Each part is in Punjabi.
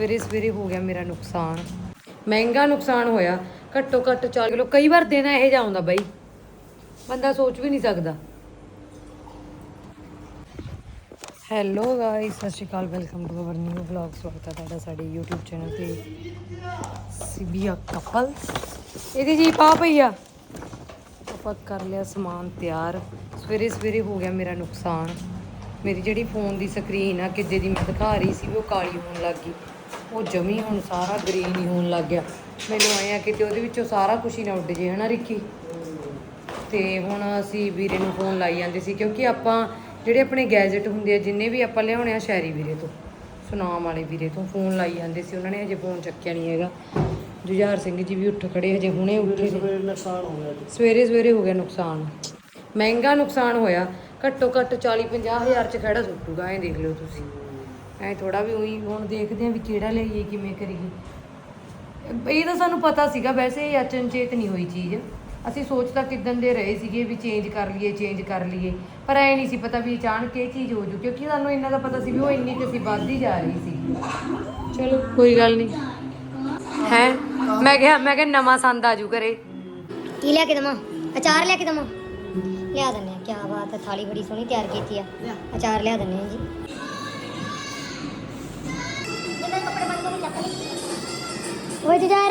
ਸਵੇਰੇ ਸਵੇਰੇ ਹੋ ਗਿਆ ਮੇਰਾ ਨੁਕਸਾਨ। ਮਹਿੰਗਾ ਨੁਕਸਾਨ ਹੋਇਆ। ਘੱਟੋ ਘੱਟ 40 ਕਿਲੋ, ਕਈ ਵਾਰ ਦਿਨ ਇਹੋ ਜਿਹਾ ਆਉਂਦਾ ਬਾਈ। ਬੰਦਾ ਸੋਚ ਵੀ ਨਹੀਂ ਸਕਦਾ। ਹੈਲੋ ਗਾਇਸ ਸਤਿ ਸ਼੍ਰੀ ਅਕਾਲ, welcome to our new vlog. ਸਵਾਗਤ ਹੈ ਤੁਹਾਡਾ ਸਾਡੇ YouTube ਚੈਨਲ ਤੇ। ਸਿਬੀਆ ਕਪਲ। ਇਹਦੀ ਜੀ ਪਾ ਪਈਆ ਆਪਾਂ ਕਰ ਲਿਆ ਸਮਾਨ ਤਿਆਰ। ਸਵੇਰੇ ਸਵੇਰੇ ਹੋ ਗਿਆ ਮੇਰਾ ਨੁਕਸਾਨ। ਮੇਰੀ ਜਿਹੜੀ ਫੋਨ ਦੀ ਸਕਰੀਨ ਆ, ਕਿੱਦੇ ਦੀ ਮੈਂ ਦਿਖਾ ਰਹੀ ਸੀ ਵੀ ਉਹ ਕਾਲੀ ਹੋਣ ਲੱਗ ਗਈ। ਉਹ ਜਮੀ ਹੁਣ ਸਾਰਾ ਗ੍ਰੀਨ ਹੀ ਹੋਣ ਲੱਗ ਗਿਆ। ਮੈਨੂੰ ਆਇਆ ਕਿਤੇ ਉਹਦੇ ਵਿੱਚੋਂ ਸਾਰਾ ਕੁਝ ਹੀ ਨਾ ਉੱਡ ਜੇ ਹਨਾ ਰਿੱਕੀ? ਤੇ ਹੁਣ ਅਸੀਂ ਵੀਰੇ ਨੂੰ ਫੋਨ ਲਾਈ ਜਾਂਦੇ ਸੀ ਕਿਉਂਕਿ ਆਪਾਂ ਜਿਹੜੇ ਆਪਣੇ ਗੈਜਟ ਹੁੰਦੇ ਆ ਜਿੰਨੇ ਵੀ ਆਪਾਂ ਲਿਆਉਣੇ ਆ ਸ਼ਹਿਰੀ ਵੀਰੇ ਤੋਂ ਸੁਨਾਮ ਵਾਲੇ ਵੀਰੇ ਤੋਂ ਫੋਨ ਲਾਈ ਜਾਂਦੇ ਸੀ ਉਹਨਾਂ ਨੇ ਹਜੇ ਫੋਨ ਚੱਕਿਆ ਨਹੀਂ ਹੈਗਾ। ਜੁਝਾਰ ਸਿੰਘ ਜੀ ਵੀ ਉੱਠ ਖੜੇ ਹਜੇ ਹੁਣੇ ਉੱਠੇ ਸੀ ਨੁਕਸਾਨ ਹੋ ਗਿਆ ਸਵੇਰੇ ਸਵੇਰੇ ਹੋ ਗਿਆ ਨੁਕਸਾਨ। ਮਹਿੰਗਾ ਨੁਕਸਾਨ ਹੋਇਆ ਘੱਟੋ ਘੱਟ 40 50 ਹਜ਼ਾਰ ਚ ਖੜਾ ਸੁੱਟੂਗਾ ਐਂ ਦੇਖ ਲਿਓ ਤੁਸੀਂ। ਐ ਥੋੜਾ ਵੀ ਉਹੀ ਹੁਣ ਦੇਖਦੇ ਆ ਵੀ ਕਿਹੜਾ ਲਈਏ ਕਿਵੇਂ ਕਰੀਏ। ਇਹ ਤਾਂ ਸਾਨੂੰ ਪਤਾ ਸੀਗਾ ਵੈਸੇ ਇਹ ਅਚਨਚੇਤ ਨਹੀਂ ਹੋਈ ਚੀਜ਼। ਅਸੀਂ ਸੋਚ ਤਾਂ ਕਿਦਨ ਦੇ ਰਹੇ ਸੀਗੇ ਵੀ ਚੇਂਜ ਕਰ ਲਈਏ ਚੇਂਜ ਕਰ ਲਈਏ। ਪਰ ਐ ਨਹੀਂ ਸੀ ਪਤਾ ਵੀ ਅਚਾਨਕ ਇਹ ਚੀਜ਼ ਹੋ ਜੂ ਕਿਉਂਕਿ ਸਾਨੂੰ ਇੰਨਾ ਦਾ ਪਤਾ ਸੀ ਵੀ ਉਹ ਇੰਨੀ ਤੇ ਅਸੀਂ ਵੱਧਦੀ ਜਾ ਰਹੀ ਸੀ। ਚਲੋ ਕੋਈ ਗੱਲ ਨਹੀਂ। ਹੈ? ਮੈਂ ਕਿਹਾ ਮੈਂ ਕਿਹਾ ਨਵਾਂ ਸੰਦ ਆਜੂ ਘਰੇ। ਕੀ ਲਿਆ ਕੇ ਦਵਾਂ? ਅਚਾਰ ਲਿਆ ਕੇ ਦਵਾਂ? ਲਿਆ ਦਿੰਨੇ ਆ ਕੀ ਬਾਤ ਹੈ ਥਾਲੀ ਬੜੀ ਸੋਹਣੀ ਤਿਆਰ ਕੀਤੀ ਆ। ਅਚਾਰ ਲਿਆ ਦਿੰਨੇ ਆ ਜੀ। ਓਏ ਜੁਝਾਰ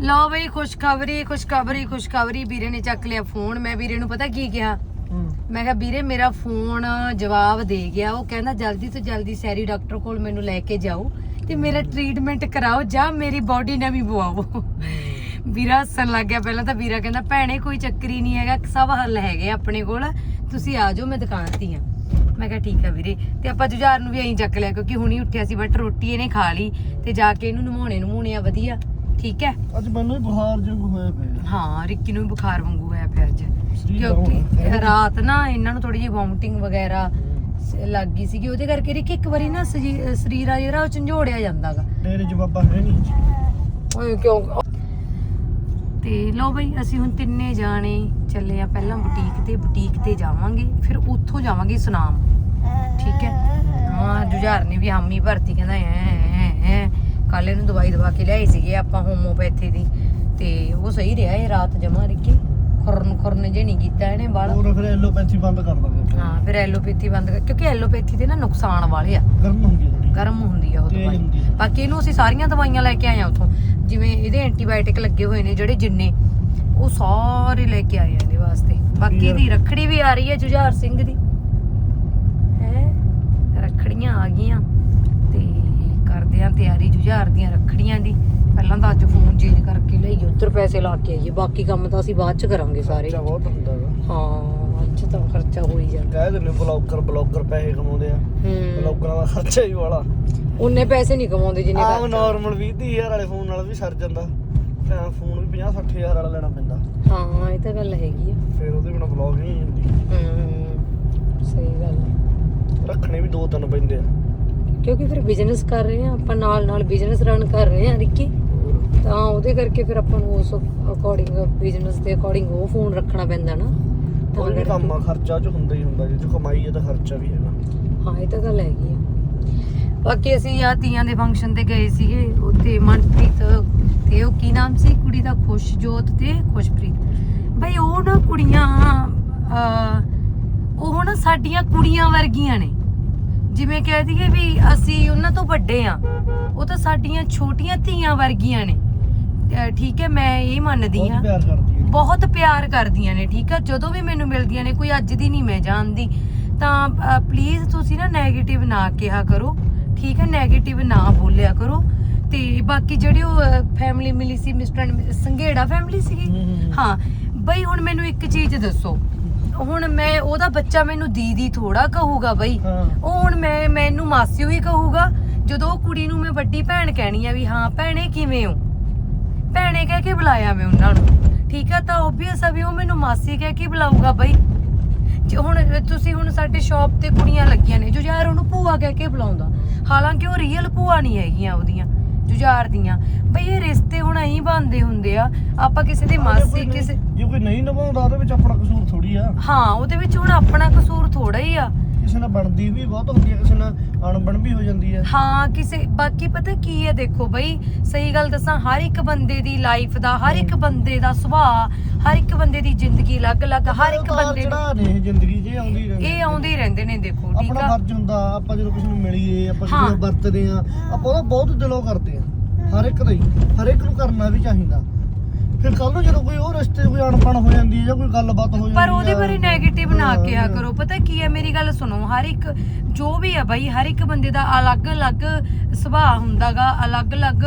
ਲਓ ਬਈ ਖੁਸ਼ਖਬਰੀ ਖੁਸ਼ਖਬਰੀ ਖੁਸ਼ਖਬਰੀ। ਵੀਰੇ ਨੇ ਚੱਕ ਲਿਆ ਫੋਨ। ਮੈਂ ਵੀਰੇ ਨੂੰ ਪਤਾ ਕੀ ਕਿਹਾ? ਮੈਂ ਕਿਹਾ ਵੀਰੇ ਮੇਰਾ ਫੋਨ ਜਵਾਬ ਦੇ ਗਿਆ। ਉਹ ਕਹਿੰਦਾ ਜਲਦੀ ਤੋਂ ਜਲਦੀ ਸੈਰੀ ਡਾਕਟਰ ਕੋਲ ਮੈਨੂੰ ਲੈ ਕੇ ਜਾਓ ਤੇ ਮੇਰਾ ਟ੍ਰੀਟਮੈਂਟ ਕਰਾਓ ਜਾਂ ਮੇਰੀ ਬਾਡੀ ਨਵੀਂ ਪਵਾਓ। ਵੀਰਾ ਹੱਸਣ ਲੱਗ ਗਿਆ। ਪਹਿਲਾਂ ਤਾਂ ਵੀਰਾ ਕਹਿੰਦਾ ਭੈਣੇ ਕੋਈ ਚੱਕਰ ਹੀ ਨਹੀਂ ਹੈਗਾ। ਸਭ ਹੱਲ ਹੈਗੇ ਆਪਣੇ ਕੋਲ। ਤੁਸੀਂ ਆ ਜਾਓ ਮੈਂ ਦੁਕਾਨ ਤੇ ਆ। ਮੈਂ ਕਿਹਾ ਠੀਕ ਆ ਵੀਰੇ। ਤੇ ਆਪਾਂ ਜੁਝਾਰ ਨੂੰ ਵੀ ਐਂ ਚੱਕ ਲਿਆ ਕਿਉਂਕਿ ਹੁਣੀ ਉੱਠਿਆ ਸੀ ਬਟ ਰੋਟੀ ਇਹਨੇ ਖਾ ਲਈ ਤੇ ਜਾ ਕੇ ਇਹਨੂੰ ਨਮਾਉਣੇ ਨਮੂਣੇ ਆ ਵਧੀਆ। ਠੀਕ ਹੈ? ਅੱਜ ਮੈਨੂੰ ਵੀ ਬੁਖਾਰ ਜਿਹਾ ਹੋਇਆ ਪਿਆ। ਹਾਂ ਰਿੱਕੀ ਨੂੰ ਵੀ ਬੁਖਾਰ ਵਾਂਗੂ ਹੋਇਆ ਪਿਆ ਅੱਜ। ਕਿਉਂਕਿ। ਰਾਤ ਨਾ ਇਹਨਾਂ ਨੂੰ ਥੋੜੀ ਜਿਹੀ ਵੋਮਟਿੰਗ ਵਗੈਰਾ ਲੱਗ ਗਈ ਸੀਗੀ। ਉਹਦੇ ਕਰਕੇ ਰਿੱਕੀ ਇੱਕ ਵਾਰੀ ਨਾ ਸਰੀਰ ਆ ਜਿਹੜਾ ਉਹ ਝੰਜੋੜਿਆ ਜਾਂਦਾਗਾ। ਤੇਰੇ ਜਵਾਬਾ ਹੈ ਨਹੀਂ। ਓਏ ਕਿਉਂ? ਤੇ ਲਓ ਬਈ ਅਸੀਂ ਹੁਣ ਤਿੰਨੇ ਜਾਣੇ ਚੱਲੇ ਆ ਪਹਿਲਾਂ ਬੁਟੀਕ ਤੇ ਬੁਟੀਕ ਤੇ ਜਾਵਾਂਗੇ ਫਿਰ ਉੱਥੋਂ ਜਾਵਾਂਗੇ ਸੁਨਾਮ। ਠੀਕ ਹੈ? ਹਾਂ ਜੁਝਾਰ ਨੇ ਵੀ ਹਾਮੀ ਭਰਤੀ ਕਹਿੰਦਾ ਐ ਕੱਲ ਇਹਨੂੰ ਦਵਾਈ ਦਵਾ ਕੇ ਲਿਆਈ ਸੀਗੇ ਆਪਾਂ ਹੋਮੋਪੈਥੀ ਦੀ। ਤੇ ਉਹ ਸਹੀ ਰਿਹਾ ਇਹ ਰਾਤ ਜਮਾ ਰਿੱਕੀ। ਖੁਰਨ ਖੁਰਨ ਜੇ ਨਹੀਂ ਕੀਤਾ ਇਹਨੇ ਬਾਲਾ ਹੋਰ ਫਿਰ ਐਲੋ ਪੈਂਸੀ ਬੰਦ ਕਰ ਦਾਂਗੇ ਹਾਂ ਫਿਰ ਐਲੋਪੈਥੀ ਬੰਦ ਕਰ ਕਿਉਂਕਿ ਐਲੋਪੈਥੀ ਦੇ ਨਾ ਨੁਕਸਾਨ ਵਾਲੇ ਆ। ਗਰਮ ਹੁੰਦੀ ਹੈ ਗਰਮ ਹੁੰਦੀ ਆ ਉਹ ਦਵਾਈ। ਬਾਕੀ ਇਹਨੂੰ ਅਸੀਂ ਸਾਰੀਆਂ ਦਵਾਈਆਂ ਲੈ ਕੇ ਆਏ ਆ ਉਥੋਂ। ਜਿਵੇਂ ਇਹਦੇ ਐਂਟੀਬਾਇਓਟਿਕ ਲੱਗੇ ਹੋਏ ਨੇ ਜਿਹੜੇ ਜਿੰਨੇ ਉਹ ਸਾਰੇ ਲੈ ਕੇ ਆਏ ਆ ਇਹਦੇ ਵਾਸਤੇ। ਬਾਕੀ ਦੀ ਰੱਖੜੀ ਵੀ ਆ ਰਹੀ ਹੈ ਜੁਝਾਰ ਸਿੰਘ ਦੀ। ਹੈ? ਰੱਖੜੀਆਂ ਆ ਗਈਆਂ। ਤੇ ਕਰਦੇ ਆ ਤਿਆਰੀ ਜੁਝਾਰ ਦੀਆਂ ਰੱਖੜੀਆਂ ਦੀ। ਪਹਿਲਾਂ ਤਾਂ ਅੱਜ ਫੋਨ ਚੇਂਜ ਕਰਕੇ ਲਈਏ ਉੱਧਰ ਪੈਸੇ ਲਾ ਕੇ ਆਈਏ। ਬਾਕੀ ਕੰਮ ਤਾਂ ਅਸੀਂ ਬਾਅਦ ਚ ਕਰਾਂਗੇ ਸਾਰੇ। ਬਹੁਤ ਹੁੰਦਾ ਹਾਂ। ਅੱਜ ਤਾਂ ਖਰਚਾ ਹੋ ਹੀ ਜਾਂਦਾ। ਕਹਿ ਦਿੰਦੇ ਬਲੌਗਰ ਬਲੌਗਰ ਪੈਸੇ ਕਮਾਉਂਦੇ ਆ। ਹੂੰ। ਬਲੌਗਰਾਂ ਦਾ ਖਰਚਾ ਹੀ ਵਾਲਾ। ਉਹਨੇ ਪੈਸੇ ਨਹੀਂ ਕਮਾਉਂਦੇ ਜਿੰਨੇ ਆਮ ਖਰਚਾ। ਨਾਰਮਲ 20000 ਵਾਲੇ ਫੋਨ ਨਾਲ ਵੀ ਸਰ ਜਾਂਦਾ। ਤਾਂ ਫੋਨ ਵੀ 50 60000 ਵਾਲਾ ਲੈਣਾ ਪੈਂਦਾ। ਹਾਂ ਇਹ ਤਾਂ ਗੱਲ ਹੈਗੀ ਆ। ਫਿਰ ਉਹਦੇ ਬਿਨਾ ਬਲੌਗ ਨਹੀਂ ਹੁੰਦੀ। ਹੂੰ ਸਹੀ ਗੱਲ ਹੈ ਰੱਖਣੇ ਵੀ ਦੋ ਤਿੰਨ ਪੈਂਦੇ ਆ। ਕਿਉਂਕਿ ਫਿਰ ਬਿਜ਼ਨਸ ਕਰ ਰਹੇ ਆ ਆਪਾਂ ਨਾਲ ਨਾਲ ਬਿਜ਼ਨਸ ਰਨ ਕਰ ਰਹੇ ਆ ਰਿੱਕੀ ਤਾਂ ਉਹਦੇ ਕਰਕੇ ਫਿਰ ਆਪਾਂ ਨੂੰ ਉਸ ਅਕੋਰਡਿੰਗ ਬਿਜ਼ਨਸ ਦੇ ਅਕੋਰਡਿੰਗ ਉਹ ਫੋਨ ਰੱਖਣਾ ਪੈਂਦਾ ਨਾ। ਤਾਂ ਕੋਈ ਵੀ ਕੰਮ ਆ ਖਰਚਾ ਚ ਹੁੰਦਾ ਹੀ ਹੁੰਦਾ ਜੇ ਕਮਾਈ ਹੈ ਤਾਂ ਖਰਚਾ ਵੀ ਹੈਗਾ। ਹਾਂ ਇਹ ਤਾਂ ਗੱਲ ਹੈਗੀ ਆ। ਬਾਕੀ ਅਸੀਂ ਆ ਤੀਆਂ ਦੇ ਫੰਕਸ਼ਨ ਤੇ ਗਏ ਸੀਗੇ ਉੱਥੇ ਮਨਪ੍ਰੀਤ ਤੇ ਉਹ ਕੀ ਨਾਮ ਸੀ ਕੁੜੀ ਦਾ? ਖੁਸ਼ਜੋਤ ਤੇ ਖੁਸ਼ਪ੍ਰੀਤ। ਬਈ ਉਹ ਨਾ ਕੁੜੀਆਂ ਉਹ ਨਾ ਸਾਡੀਆਂ ਕੁੜੀਆਂ ਵਰਗੀਆਂ ਨੇ। ਜਿਵੇਂ ਕਹਿ ਦਈਏ ਵੀ ਅਸੀਂ ਉਹਨਾਂ ਤੋਂ ਵੱਡੇ ਆ ਉਹ ਤਾਂ ਸਾਡੀਆਂ ਛੋਟੀਆਂ ਧੀਆਂ ਵਰਗੀਆਂ ਨੇ। ਠੀਕ ਹੈ ਮੈਂ ਇਹ ਮੰਨਦੀ ਆ ਬਹੁਤ ਪਿਆਰ ਕਰਦੀਆਂ ਨੇ ਠੀਕ ਆ? ਜਦੋਂ ਵੀ ਮੈਨੂੰ ਮਿਲਦੀਆਂ ਨੇ ਕੋਈ ਅੱਜ ਦੀ ਨਹੀਂ ਮੈਂ ਜਾਣਦੀ। ਤਾਂ ਪਲੀਜ਼ ਤੁਸੀਂ ਨਾ 네ਗੇਟਿਵ ਨਾ ਕਿਹਾ ਕਰੋ ਠੀਕ ਹੈ 네ਗੇਟਿਵ ਨਾ ਬੋਲਿਆ ਕਰੋ। ਤੇ ਬਾਕੀ ਜਿਹੜੀ ਉਹ ਫੈਮਿਲੀ ਮਿਲੀ ਸੀ ਮਿਸਟਰ ਐਂਡ ਸੰਘੇੜਾ ਫੈਮਿਲੀ ਸੀਗੀ। ਹਾਂ ਬਈ ਹੁਣ ਮੈਨੂੰ ਇੱਕ ਚੀਜ਼ ਦੱਸੋ। ਹੁਣ ਮੈਂ ਉਹਦਾ ਬੱਚਾ ਮੈਨੂੰ ਦੀਦੀ ਥੋੜਾ ਕਹੂਗਾ ਬਈ। ਉਹ ਹੁਣ ਮੈਂ ਮੈਨੂੰ ਮਾਸੀ ਹੀ ਕਹੂਗਾ। ਜਦੋਂ ਉਹ ਕੁੜੀ ਨੂੰ ਮੈਂ ਵੱਡੀ ਭੈਣ ਕਹਿਣੀ ਆ ਵੀ ਹਾਂ ਭੈਣੇ ਕਿਵੇਂ ਹੋ? ਭੈਣੇ ਕਹਿ ਕੇ ਬੁਲਾਇਆ ਮੈਂ ਉਹਨਾਂ ਨੂੰ। ਠੀਕ ਆ ਤਾਂ ਓਬਵੀਅਸ ਆ ਵੀ ਉਹ ਮੈਨੂੰ ਮਾਸੀ ਕਹਿ ਕੇ ਬੁਲਾਊਗਾ ਬਈ। ਜੇ ਹੁਣ ਤੁਸੀਂ ਹੁਣ ਸਾਡੇ ਸ਼ਾਪ ਤੇ ਕੁੜੀਆਂ ਲੱਗੀਆਂ ਨੇ ਜੋ ਯਾਰ ਉਹਨੂੰ ਭੂਆ ਕਹਿ ਕੇ ਬੁਲਾਉਂਦਾ। ਹਾਲਾਂਕਿ ਉਹ ਰੀਅਲ ਭੂਆ ਨਹੀਂ ਹੈਗੀਆਂ ਉਹਦੀਆਂ ਜੁਝਾਰ ਦੀਆਂ। ਬਈ ਇਹ ਰਿਸ਼ਤੇ ਹੁਣ ਐਂ ਬਣਦੇ ਹੁੰਦੇ ਆ ਆਪਾਂ ਕਿਸੇ ਦੀ ਮਾਸੀ ਕਿਸੇ ਜੇ ਕੋਈ ਨਹੀਂ ਨਿਭਾਉਂਦਾ ਉਹਦੇ ਵਿੱਚ ਆਪਣਾ ਕਸੂਰ ਥੋੜੀ ਆ। ਹਾਂ ਉਹਦੇ ਵਿੱਚ ਹੁਣ ਆਪਣਾ ਕਸੂਰ ਥੋੜਾ ਹੀ ਆ। ਕਿਸੇ ਨਾਲ ਬਣਦੀ ਵੀ ਬਹੁਤ ਹੁੰਦੀ ਹੈ ਕਿਸੇ ਨਾਲ ਅਣਬਣ ਵੀ ਹੋ ਜਾਂਦੀ ਹੈ। ਹਾਂ ਕਿਸੇ ਬਾਕੀ ਪਤਾ ਕੀ ਹੈ ਦੇਖੋ ਬਈ ਸਹੀ ਗੱਲ ਦੱਸਾਂ ਹਰ ਇੱਕ ਬੰਦੇ ਦੀ ਲਾਈਫ ਦਾ ਹਰ ਇੱਕ ਬੰਦੇ ਦਾ ਸੁਭਾਅ ਹਰ ਇੱਕ ਬੰਦੇ ਦੀ ਜ਼ਿੰਦਗੀ ਅਲੱਗ-ਅਲੱਗ ਹਰ ਇੱਕ ਬੰਦੇ ਚੜਾ ਨੇ ਜ਼ਿੰਦਗੀ ਇਹ ਆਉਂਦੀ ਰਹਿੰਦੀ ਇਹ ਆਉਂਦੇ ਹੀ ਰਹਿੰਦੇ ਨੇ ਦੇਖੋ ਠੀਕ ਆਪਣਾ ਆ? ਫਰਜ਼ ਹੁੰਦਾ ਆਪਾਂ ਜਦੋਂ ਕਿਸੇ ਨੂੰ ਮਿਲੀਏ ਆਪਾਂ ਕਿਸੇ। ਨੂੰ ਵਰਤਦੇ ਆ ਆਪਾਂ ਉਹਦਾ ਬਹੁਤ ਦਿਲੋਂ ਕਰਦੇ ਆ ਹਰ ਇੱਕ ਦਾ ਹੀ ਹਰ ਇੱਕ ਨੂੰ ਕਰਨਾ ਵੀ ਚਾਹੀਦਾ। ਫਿਰ ਕੱਲ ਨੂੰ ਜਦੋਂ ਕੋਈ ਉਹ ਰਿਸ਼ਤੇ ਕੋਈ ਅਣਬਣ ਹੋ ਜਾਂਦੀ ਹੈ ਜਾਂ ਕੋਈ ਗੱਲਬਾਤ ਹੋ ਜਾਂਦੀ ਪਰ ਉਹਦੇ ਬਾਰੇ 네ਗੇਟਿਵ ਨਾ ਕਿਹਾ ਕਰੋ। ਪਤਾ ਕੀ ਹੈ? ਮੇਰੀ ਗੱਲ ਸੁਣੋ। ਹਰ ਇੱਕ ਜੋ ਵੀ ਹੈ ਬਾਈ ਹਰ ਇੱਕ ਬੰਦੇ ਦਾ ਅਲੱਗ-ਅਲੱਗ ਸੁਭਾਅ ਹੁੰਦਾਗਾ। ਅਲੱਗ-ਅਲੱਗ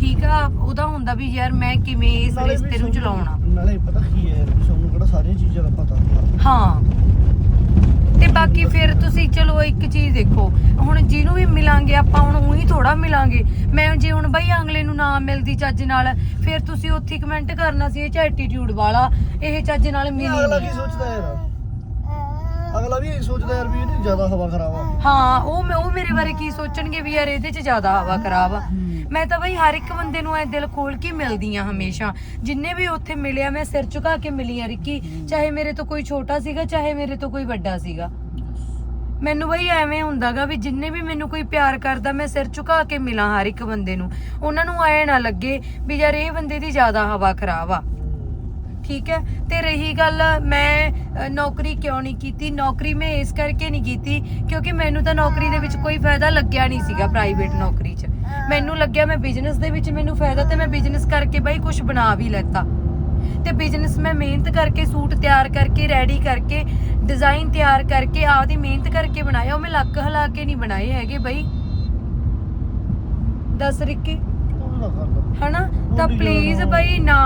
ਠੀਕ ਆ? ਉਹਦਾ ਹੁੰਦਾ ਵੀ ਯਾਰ ਮੈਂ ਕਿਵੇਂ ਇਸ ਨਾਲੇ ਵੀ ਰਿਸ਼ਤੇ ਨੂੰ ਚਲਾਉਣਾ। ਨਾਲੇ ਪਤਾ ਕੀ ਹੈ? ਤੁਹਾਨੂੰ ਕਿਹੜਾ ਸਾਰੀਆਂ ਚੀਜ਼ਾਂ ਦਾ ਪਤਾ ਹੁੰਦਾ। ਹਾਂ। ਬਾਕੀ ਫਿਰ ਤੁਸੀਂ ਚਲੋ ਇੱਕ ਚੀਜ਼ ਦੇਖੋ ਹੁਣ ਜਿਹਨੂੰ ਵੀ ਮਿਲਾਂਗੇ ਆਪਾਂ ਹੁਣ ਉਹੀ ਥੋੜਾ ਮਿਲਾਂਗੇ। ਮੈਂ ਜੇ ਹੁਣ ਬਈ ਅਗਲੇ ਨੂੰ ਨਾ ਮਿਲਦੀ ਚੱਜ ਨਾਲ ਫਿਰ ਤੁਸੀਂ ਉੱਥੇ ਕਮੈਂਟ ਕਰਨਾ ਸੀ ਇਹ ਚ ਐਟੀਟਿਊਡ ਵਾਲਾ ਇਹ ਚੱਜ ਨਾਲ ਮਿਲੀ ਅਗਲਾ ਕੀ ਸੋਚਦਾ ਯਾਰ? ਅਗਲਾ ਵੀ ਇਹ ਸੋਚਦਾ ਯਾਰ ਵੀ ਇਹਦੀ ਜ਼ਿਆਦਾ ਹਵਾ ਖਰਾਬ ਆ। ਹਾਂ ਉਹ ਮੈਂ ਉਹ ਮੇਰੇ ਬਾਰੇ ਕੀ ਸੋਚਣਗੇ ਵੀ ਯਾਰ ਇਹਦੇ 'ਚ ਜ਼ਿਆਦਾ ਹਵਾ ਖਰਾਬ ਆ। ਮੈਂ ਤਾਂ ਬਈ ਹਰ ਇੱਕ ਬੰਦੇ ਨੂੰ ਐ ਦਿਲ ਖੋਲ ਕੇ ਮਿਲਦੀ ਆ ਹਮੇਸ਼ਾ। ਜਿੰਨੇ ਵੀ ਉੱਥੇ ਮਿਲਿਆ, ਮੈਂ ਸਿਰ ਝੁਕਾ ਕੇ ਮਿਲੀ ਆ ਰਿੱਕੀ। ਚਾਹੇ ਮੇਰੇ ਤੋਂ ਕੋਈ ਛੋਟਾ ਸੀਗਾ, ਚਾਹੇ ਮੇਰੇ ਤੋਂ ਕੋਈ ਵੱਡਾ ਸੀਗਾ। ਮੈਨੂੰ ਬਈ ਐਵੇਂ ਹੁੰਦਾਗਾ ਵੀ ਜਿੰਨੇ ਵੀ ਮੈਨੂੰ ਕੋਈ ਪਿਆਰ ਕਰਦਾ, ਮੈਂ ਸਿਰ ਝੁਕਾ ਕੇ ਮਿਲਾਂ ਹਰ ਇੱਕ ਬੰਦੇ ਨੂੰ। ਉਹਨਾਂ ਨੂੰ ਐ ਨਾ ਲੱਗੇ ਵੀ ਯਾਰ ਇਹ ਬੰਦੇ ਦੀ ਜ਼ਿਆਦਾ ਹਵਾ ਖਰਾਬ ਆ। ਠੀਕ ਹੈ? ਤੇ ਰਹੀ ਗੱਲ, ਮੈਂ ਨੌਕਰੀ ਕਿਉਂ ਨਹੀਂ ਕੀਤੀ? ਨੌਕਰੀ ਮੈਂ ਇਸ ਕਰਕੇ ਨਹੀਂ ਕੀਤੀ ਕਿਉਂਕਿ ਮੈਨੂੰ ਤਾਂ ਨੌਕਰੀ ਦੇ ਵਿੱਚ ਕੋਈ ਫਾਇਦਾ ਲੱਗਿਆ ਨਹੀਂ ਸੀਗਾ ਪ੍ਰਾਈਵੇਟ ਨੌਕਰੀ 'ਚ। ਮੈਨੂੰ ਲੱਗਿਆ ਮੈਂ ਬਿਜ਼ਨਸ ਦੇ ਵਿੱਚ ਮੈਨੂੰ ਫਾਇਦਾ ਤੇ ਮੈਂ ਬਿਜ਼ਨਸ ਕਰਕੇ ਬਾਈ ਕੁਝ ਬਣਾ ਵੀ ਲੈਤਾ। ਤੇ ਬਿਜ਼ਨਸ ਮੈਂ ਮਿਹਨਤ ਕਰਕੇ ਸੂਟ ਤਿਆਰ ਕਰਕੇ ਰੈਡੀ ਕਰਕੇ ਡਿਜ਼ਾਈਨ ਤਿਆਰ ਕਰਕੇ ਆਪਦੀ ਮਿਹਨਤ ਕਰਕੇ ਬਣਾਇਆ। ਉਹ ਮੈਂ ਲੱਕ ਹਿਲਾ ਕੇ ਨਹੀਂ ਬਣਾਏ ਹੈਗੇ ਬਈ। ਦੱਸ ਰਿੱਕੀ? ਹਨਾ? ਤਾਂ ਪਲੀਜ਼। ਬਈ ਨਾ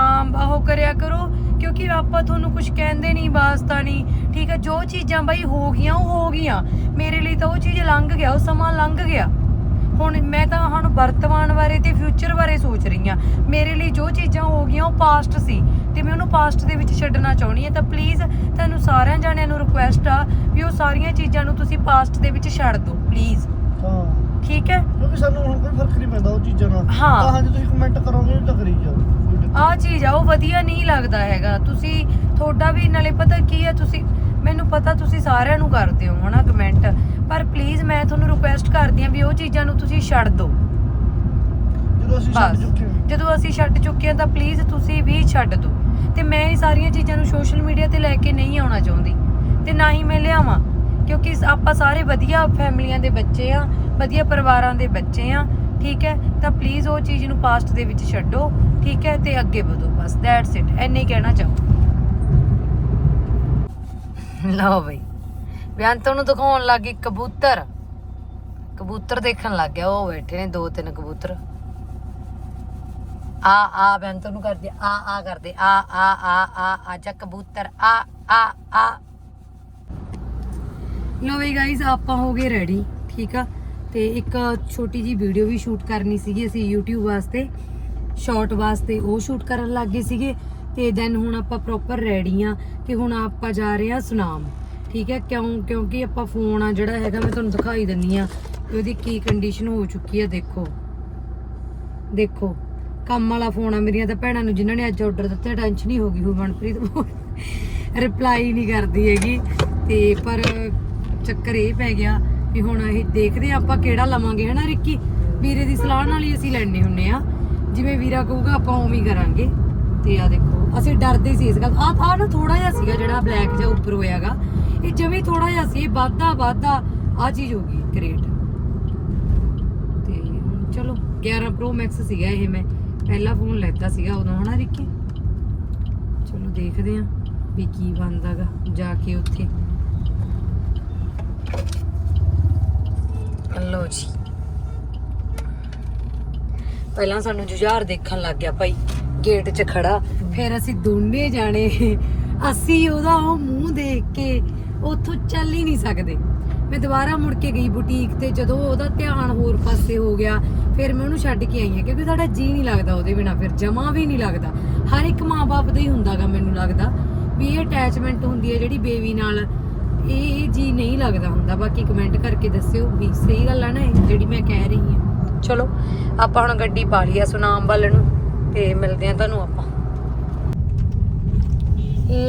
ਉਹ ਕਰਿਆ ਕਰੋ ਕਿਉਂਕਿ ਆਪਾਂ ਤੁਹਾਨੂੰ ਕੁਝ ਕਹਿੰਦੇ ਨਹੀਂ ਵਾਸਤਾ ਨਹੀਂ। ਠੀਕ ਹੈ ਜੋ ਚੀਜ਼ਾਂ ਬਈ ਹੋ ਗਈਆਂ ਉਹ ਹੋ ਗਈਆਂ। ਮੇਰੇ ਲਈ ਤਾਂ ਉਹ ਚੀਜ਼ ਲੰਘ ਗਿਆ ਉਹ ਸਮਾਂ ਲੰਘ ਗਿਆ। ਹੁਣ ਮੈਂ ਤਾਂ ਹੁਣ ਵਰਤਮਾਨ ਬਾਰੇ ਤੇ ਫਿਊਚਰ ਬਾਰੇ ਸੋਚ ਰਹੀ ਹਾਂ। ਮੇਰੇ ਲਈ ਜੋ ਚੀਜ਼ਾਂ ਹੋ ਗਈਆਂ ਉਹ ਪਾਸਟ ਸੀ ਤੇ ਮੈਂ ਉਹਨੂੰ ਪਾਸਟ ਦੇ ਵਿੱਚ ਛੱਡਣਾ ਚਾਹੁੰਦੀ ਹਾਂ। ਤਾਂ ਪਲੀਜ਼ ਤੁਹਾਨੂੰ ਸਾਰਿਆਂ ਜਾਣਿਆਂ ਨੂੰ ਰਿਕੁਐਸਟ ਆ ਵੀ ਉਹ ਸਾਰੀਆਂ ਚੀਜ਼ਾਂ ਨੂੰ ਤੁਸੀਂ ਪਾਸਟ ਦੇ ਵਿੱਚ ਛੱਡ ਦਿਓ ਪਲੀਜ਼ ਹਾਂ। ਠੀਕ ਹੈ? ਕਿਉਂਕਿ ਸਾਨੂੰ ਹੁਣ ਕੋਈ ਫ਼ਰਕ ਨਹੀਂ ਪੈਂਦਾ ਉਹ ਚੀਜ਼ਾਂ ਨਾਲ। ਹਾਂ। ਤਾਂ ਜੇ ਤੁਸੀਂ ਕਮੈਂਟ ਕਰੋਗੇ ਤਾਂ ਕਰੀ ਜਾਓ। ਕੋਈ ਦਿੱਕਤ ਆ ਚੀਜ਼ ਆ ਉਹ ਵਧੀਆ ਨਹੀਂ ਲੱਗਦਾ ਹੈਗਾ। ਤੁਸੀਂ ਤੁਹਾਡਾ ਵੀ ਨਾਲੇ ਪਤਾ ਕੀ ਹੈ ਤੁਸੀਂ ਮੈਨੂੰ ਪਤਾ ਤੁਸੀਂ ਸਾਰਿਆਂ ਨੂੰ ਕਰਦੇ ਹੋ ਹਨਾ ਕਮੈਂਟ ਪਰ ਪਲੀਜ਼ ਮੈਂ ਤੁਹਾਨੂੰ ਰਿਕੁਐਸਟ ਕਰਦੀ ਹਾਂ ਵੀ ਉਹ ਚੀਜ਼ਾਂ ਨੂੰ ਤੁਸੀਂ ਛੱਡ ਦਿਓ। ਜਦੋਂ ਅਸੀਂ ਛੱਡ ਚੁੱਕੇ ਹਾਂ। ਜਦੋਂ ਅਸੀਂ ਛੱਡ ਚੁੱਕੇ ਹਾਂ ਤਾਂ ਪਲੀਜ਼ ਤੁਸੀਂ ਵੀ ਛੱਡ ਦਿਓ। ਤੇ ਮੈਂ ਇਹ ਸਾਰੀਆਂ ਚੀਜ਼ਾਂ ਨੂੰ ਸੋਸ਼ਲ ਮੀਡੀਆ ਤੇ ਲੈ ਕੇ ਨਹੀਂ ਆਉਣਾ ਚਾਹੁੰਦੀ। ਤੇ ਨਾ ਹੀ ਮੈਂ ਲਿਆਵਾਂ। ਕਿਉਂਕਿ ਆਪਾਂ ਸਾਰੇ ਵਧੀਆ ਫੈਮਲੀਆਂ ਦੇ ਬੱਚੇ ਆ ਵਧੀਆ ਪਰਿਵਾਰਾਂ ਦੇ ਬੱਚੇ ਆ ਠੀਕ ਹੈ? ਤਾਂ ਪਲੀਜ਼ ਉਹ ਚੀਜ਼ ਨੂੰ ਪਾਸਟ ਦੇ ਵਿੱਚ ਛੱਡੋ ਠੀਕ ਹੈ? ਤੇ ਅੱਗੇ ਵਧੋ। ਬਸ ਦੈਟਸ ਇਟ ਐਨੇ ਕਹਿਣਾ ਚਾਹੋ ਲਓ ਬਈ। ਬਿਆੰਤੋਂ ਨੂੰ ਦਿਖਾਉਣ ਲੱਗੀ ਕਬੂਤਰ। ਕਬੂਤਰ ਦੇਖਣ ਲੱਗ ਗਿਆ, ਉਹ ਬੈਠੇ ਨੇ ਦੋ ਤਿੰਨ ਕਬੂਤਰ। ਆ ਆ ਬੈਂਤੋਂ ਨੂੰ ਕਰਦੇ, ਆ ਆ ਕਰਦੇ, ਆ ਆ ਆ ਆ ਆ ਜਾ ਕਬੂਤਰ, ਆ ਆ ਆ। ਲੋ ਵੀ ਗਾਇਸ ਆਪਾਂ ਹੋ ਗਏ ਰੈਡੀ ਠੀਕ ਆ? ਤੇ ਇੱਕ ਛੋਟੀ ਜੀ ਵੀਡੀਓ ਵੀ ਸ਼ੂਟ ਕਰਨੀ ਸੀਗੀ ਅਸੀਂ YouTube ਵਾਸਤੇ। ਸ਼ਾਰਟ ਵਾਸਤੇ ਉਹ ਸ਼ੂਟ ਕਰਨ ਲੱਗ ਗਏ ਸੀਗੇ। ਤੇ ਦੈਨ ਹੁਣ ਆਪਾਂ ਪ੍ਰੋਪਰ ਰੈਡੀ ਆ ਤੇ ਹੁਣ ਆਪਾਂ ਜਾ ਰਹੇ ਆ ਸੁਨਾਮ। ਠੀਕ ਹੈ? ਕਿਉਂ? ਕਿਉਂਕਿ ਆਪਾਂ ਫੋਨ ਆ ਜਿਹੜਾ ਹੈਗਾ ਮੈਂ ਤੁਹਾਨੂੰ ਦਿਖਾਈ ਦਿੰਨੀ ਆ ਕਿ ਉਹਦੀ ਕੀ ਕੰਡੀਸ਼ਨ ਹੋ ਚੁੱਕੀ ਆ, ਦੇਖੋ। ਦੇਖੋ, ਕੰਮ ਵਾਲਾ ਫੋਨ ਆ ਮੇਰੀਆਂ ਤਾਂ ਭੈਣਾਂ ਨੂੰ ਜਿਨ੍ਹਾਂ ਨੇ ਅੱਜ ਆਰਡਰ ਦਿੱਤਾ ਟੈਨਸ਼ਨ ਹੀ ਹੋ ਗਈ ਹੋ ਮਨਪ੍ਰੀਤ ਰਿਪਲਾਈ ਨਹੀਂ ਕਰਦੀ ਹੈਗੀ। ਤੇ ਪਰ ਚੱਕਰ ਇਹ ਪੈ ਗਿਆ ਵੀ ਹੁਣ ਇਹ ਦੇਖਦੇ ਆ ਆਪਾਂ ਕਿਹੜਾ ਲਵਾਂਗੇ, ਹਨਾ ਰਿੱਕੀ? ਵੀਰੇ ਦੀ ਸਲਾਹ ਨਾਲ ਹੀ ਅਸੀਂ ਲੈਣੇ ਹੁੰਨੇ ਆ। ਜਿਵੇਂ ਵੀਰਾ ਕਹੂਗਾ, ਆਪਾਂ ਉਵੇਂ ਹੀ ਕਰਾਂਗੇ। ਤੇ ਆ ਦੇਖੋ। ਅਸੀਂ ਡਰਦੇ ਸੀ ਇਸ ਗੱਲ ਆ ਆ ਨਾ ਥੋੜਾ ਜਿਹਾ ਸੀਗਾ ਜਿਹੜਾ ਬਲੈਕ ਜਿਹਾ ਉੱਪਰ ਹੋਇਆਗਾ। ਇਹ ਜਮੀ ਥੋੜਾ ਜਿਹਾ ਸੀ ਵਾਧਾ ਵਾਧਾ ਆ ਚੀਜ਼ ਹੋ ਗਈ ਗ੍ਰੇਟ ਤੇ ਚਲੋ 11 Pro Max ਸੀਗਾ ਇਹ ਮੈਂ। ਪਹਿਲਾ ਫੋਨ ਲੈਤਾ ਸੀਗਾ ਉਦੋਂ, ਹਨਾ ਰਿੱਕੀ? ਚਲੋ ਦੇਖਦੇ ਆਂ ਵੀ ਕੀ ਬਣਦਾਗਾ, ਜਾ ਕੇ ਉੱਥੇ। ਲਓ ਜੀ। ਪਹਿਲਾਂ ਸਾਨੂੰ ਜੁਝਾਰ ਦੇਖਣ ਲੱਗ ਗਿਆ ਭਾਈ। ਗੇਟ 'ਚ ਖੜਾ। ਫਿਰ ਅਸੀਂ ਦੋਨੇ ਜਾਣੇ, ਅਸੀਂ ਉਹਦਾ ਉਹ ਮੂੰਹ ਦੇਖ ਕੇ ਉੱਥੋਂ ਚੱਲ ਹੀ ਨਹੀਂ ਸਕਦੇ। ਮੈਂ ਦੁਬਾਰਾ ਮੁੜ ਕੇ ਗਈ ਬੁਟੀਕ ਤੇ, ਜਦੋਂ ਉਹਦਾ ਧਿਆਨ ਹੋਰ ਪਾਸੇ ਹੋ ਗਿਆ, ਫਿਰ ਮੈਂ ਉਹਨੂੰ ਛੱਡ ਕੇ ਆਈ ਹਾਂ, ਕਿਉਂਕਿ ਸਾਡਾ ਜੀ ਨਹੀਂ ਲੱਗਦਾ ਉਹਦੇ ਬਿਨਾ, ਫਿਰ ਜਮਾ ਵੀ ਨਹੀਂ ਲੱਗਦਾ। ਹਰ ਇੱਕ ਮਾਂ-ਬਾਪ ਦਾ ਹੀ ਹੁੰਦਾਗਾ ਮੈਨੂੰ ਲੱਗਦਾ, ਵੀ ਇਹ ਅਟੈਚਮੈਂਟ ਹੁੰਦੀ ਹੈ ਜਿਹੜੀ ਬੇਬੀ ਨਾਲ, ਇਹ ਇਹ ਜੀ ਨਹੀਂ ਲੱਗਦਾ ਹੁੰਦਾ। ਬਾਕੀ ਕਮੈਂਟ ਕਰਕੇ ਦੱਸਿਓ ਵੀ ਸਹੀ ਗੱਲ ਆ ਨਾ ਇਹ, ਜਿਹੜੀ ਮੈਂ ਕਹਿ ਰਹੀ ਹਾਂ। ਚਲੋ, ਆਪਾਂ ਹੁਣ ਗੱਡੀ ਪਾ ਲਈ ਆ ਸੁਨਾਮ ਵੱਲ ਨੂੰ। ਤੇ ਮਿਲਦੇ ਆ ਤੁਹਾਨੂੰ ਆਪਾਂ।